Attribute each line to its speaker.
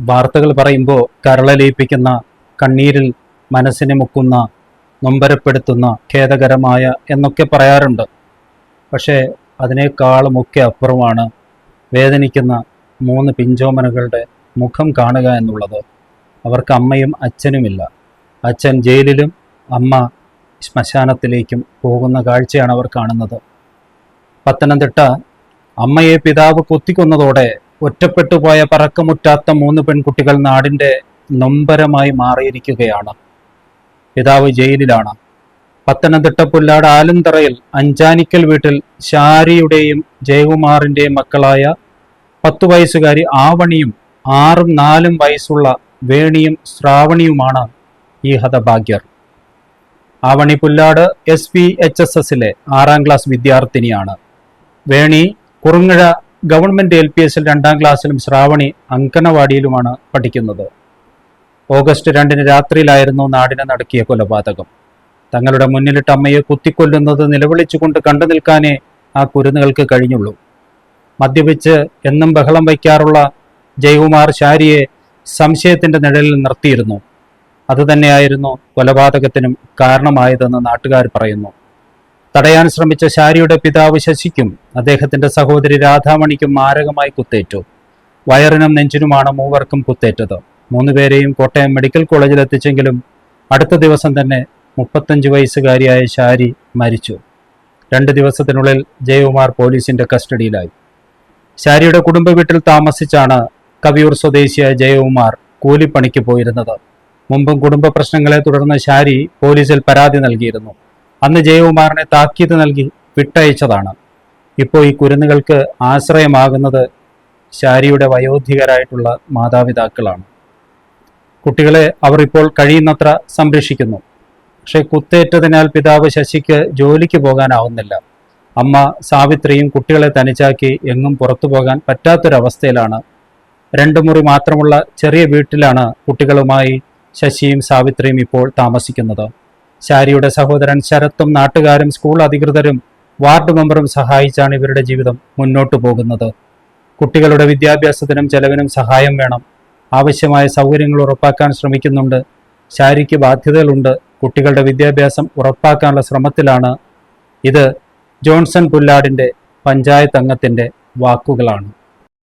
Speaker 1: വാർത്തകൾ പറയുമ്പോൾ കരളലയിപ്പിക്കുന്ന കണ്ണീരിൽ മനസ്സിനെ മുക്കുന്ന നൊമ്പരപ്പെടുത്തുന്ന ഖേദകരമായ എന്നൊക്കെ പറയാറുണ്ട്. പക്ഷേ അതിനേക്കാളുമൊക്കെ അപ്പുറമാണ് വേദനിക്കുന്ന മൂന്ന് പിഞ്ചോമനകളുടെ മുഖം കാണുക എന്നുള്ളത്. അവർക്ക് അമ്മയും അച്ഛനുമില്ല. അച്ഛൻ ജയിലിലും അമ്മ ശ്മശാനത്തിലേക്കും പോകുന്ന കാഴ്ചയാണ് അവർ കാണുന്നത്. പത്തനംതിട്ട അമ്മയെ പിതാവ് കൊത്തിക്കൊന്നതോടെ ഒറ്റപ്പെട്ടു പോയ പറക്കമുറ്റാത്ത മൂന്ന് പെൺകുട്ടികൾ നാടിന്റെ നൊമ്പരമായി മാറിയിരിക്കുകയാണ്. പിതാവ് ജയിലിലാണ്. പത്തനംതിട്ട പുല്ലാട് ആലന്തറയിൽ അഞ്ചാനിക്കൽ വീട്ടിൽ ഷാരിയുടെയും ജയകുമാറിന്റെയും മക്കളായ പത്തു വയസ്സുകാരി ആവണിയും ആറും നാലും വയസ്സുള്ള വേണിയും ശ്രാവണിയുമാണ് ഈ ഹതഭാഗ്യർ. Avani Pullad S P H S എസിലെ ആറാം ക്ലാസ് വിദ്യാർത്ഥിനിയാണ്. Veni Kurungazha government L P എസിൽ രണ്ടാം ക്ലാസ്സിലും ശ്രാവണി അങ്കണവാടിയിലുമാണ് പഠിക്കുന്നത്. ഓഗസ്റ്റ് രണ്ടിന് രാത്രിയിലായിരുന്നു നാടിനെ നടക്കിയ കൊലപാതകം. തങ്ങളുടെ മുന്നിലിട്ട് അമ്മയെ കുത്തിക്കൊല്ലുന്നത് നിലവിളിച്ചുകൊണ്ട് കണ്ടു നിൽക്കാനേ ആ കുരുന്നുകൾക്ക് കഴിഞ്ഞുള്ളൂ. മദ്യപിച്ച് എന്നും ബഹളം വയ്ക്കാറുള്ള ജയകുമാർ ശാരിയെ സംശയത്തിന്റെ നിഴലിൽ നിർത്തിയിരുന്നു. അതുതന്നെയായിരുന്നു കൊലപാതകത്തിനും കാരണമായതെന്ന് നാട്ടുകാർ പറയുന്നു. തടയാൻ ശ്രമിച്ച ശാരിയുടെ പിതാവ് ശശിക്കും അദ്ദേഹത്തിന്റെ സഹോദരി രാധാമണിക്കും മാരകമായി കുത്തേറ്റു. വയറിനും നെഞ്ചിനുമാണ് മൂവർക്കും കുത്തേറ്റത്. മൂന്നുപേരെയും കോട്ടയം മെഡിക്കൽ കോളേജിൽ എത്തിച്ചെങ്കിലും അടുത്ത ദിവസം തന്നെ മുപ്പത്തഞ്ച് വയസ്സുകാരിയായ ശാരി മരിച്ചു. രണ്ട് ദിവസത്തിനുള്ളിൽ ജയകുമാർ പോലീസിന്റെ കസ്റ്റഡിയിലായി. ശാരിയുടെ കുടുംബ വീട്ടിൽ താമസിച്ചാണ് കവിയൂർ സ്വദേശിയായ ജയകുമാർ കൂലിപ്പണിക്ക് പോയിരുന്നത്. മുമ്പും കുടുംബ പ്രശ്നങ്ങളെ തുടർന്ന് ശാരി പോലീസിൽ പരാതി നൽകിയിരുന്നു. അന്ന് ജയകുമാറിനെ താക്കീത് നൽകി വിട്ടയച്ചതാണ്. ഇപ്പോൾ ഈ കുരുന്നുകൾക്ക് ആശ്രയമാകുന്നത് ശാരിയുടെ വയോധികരായിട്ടുള്ള മാതാപിതാക്കളാണ്. കുട്ടികളെ അവർ ഇപ്പോൾ കഴിയുന്നത്ര സംരക്ഷിക്കുന്നു. പക്ഷെ കുത്തേറ്റതിനാൽ പിതാവ് ശശിക്ക് ജോലിക്ക് പോകാനാവുന്നില്ല. അമ്മ സാവിത്രിയും കുട്ടികളെ തനിച്ചാക്കി എങ്ങും പുറത്തു പോകാൻ പറ്റാത്തൊരവസ്ഥയിലാണ്. രണ്ടു മുറി മാത്രമുള്ള ചെറിയ വീട്ടിലാണ് കുട്ടികളുമായി ശശിയും സാവിത്രിയും ഇപ്പോൾ താമസിക്കുന്നത്. ശാരിയുടെ സഹോദരൻ ശരത്തും നാട്ടുകാരും സ്കൂൾ അധികൃതരും വാർഡ് മെമ്പറും സഹായിച്ചാണ് ഇവരുടെ ജീവിതം മുന്നോട്ടു പോകുന്നത്. കുട്ടികളുടെ വിദ്യാഭ്യാസത്തിനും ചെലവിനും സഹായം വേണം. ആവശ്യമായ സൗകര്യങ്ങൾ ഉറപ്പാക്കാൻ ശ്രമിക്കുന്നുണ്ട്. ശാരിക്ക് ബാധ്യതകളുണ്ട്. കുട്ടികളുടെ വിദ്യാഭ്യാസം ഉറപ്പാക്കാനുള്ള ശ്രമത്തിലാണ്. ഇത് ജോൺസൺ പുല്ലാടിന്റെ പഞ്ചായത്ത് അംഗത്തിന്റെ വാക്കുകളാണ്.